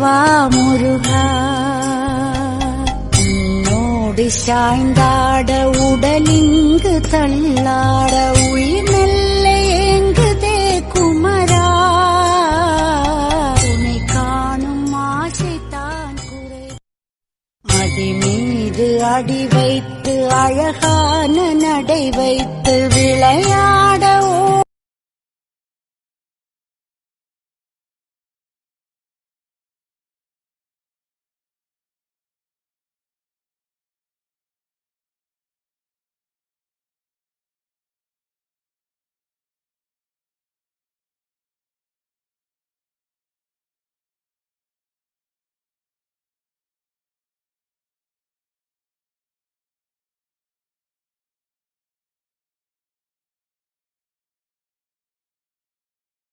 வா முருகா. உன்னோடு சாய்ந்தாட உடலிங்கு தள்ளாட உயிர் மெல்ல ஏங்குதே குமரா. உனை காணும் ஆசை தான் குறை. அடி மீது அடி வைத்து அழகான நடை வைத்து விளையாட